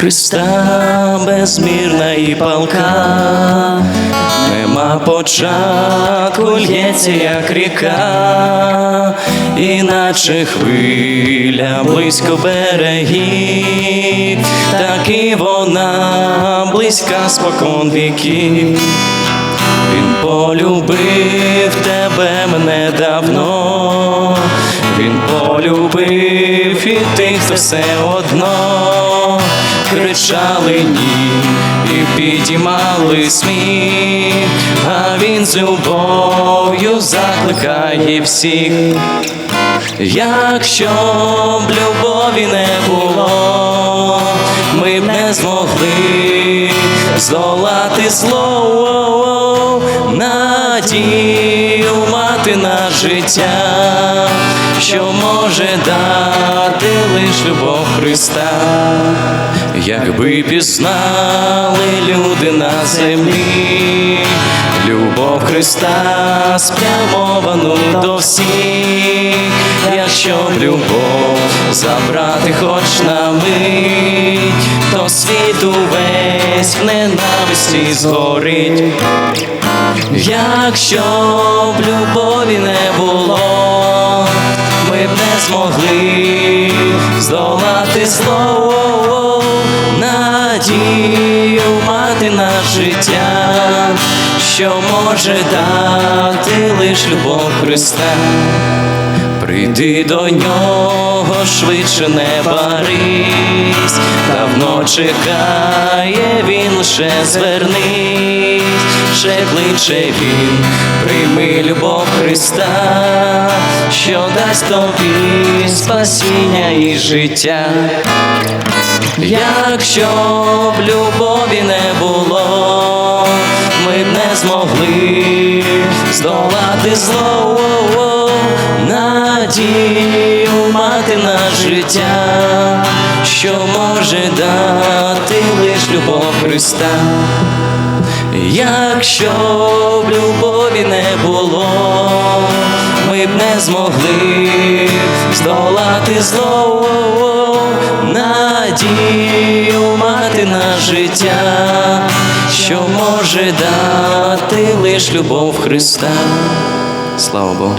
Христа безмірна і палка, нема початку, лється, як ріка, іначе хвиля близько берегів, так і вона близька спокон віків. Він полюбив тебе мене давно, він полюбив і хто все одно кричали ні і підіймали сміх, а він з любов'ю закликає всіх. Якщо б любові не було, ми б не змогли здолати зло, надію мати на життя, що може дати любов Христа, якби пізнали люди на землі, любов Христа спрямовану до всіх, якщо б любов забрати хоч на мить, то світ увесь в ненависті згорить. Якщо б любові не було, ми б не змогли здолати зло, надію мати на життя, що може дати лиш любов Христа. Прийди до нього швидше не барись, давно чекає він, лише звернись, ще кличе він, прийми любов Христа, що дасть тобі спасіння і життя. Якщо б любові не було, ми б не змогли здолати зло, надію мати на життя, що може дати лиш любов Христа. Якщо б любові не було, ми б не змогли здолати зло, надію мати на життя, що може дати лиш любов Христа. Слава Богу.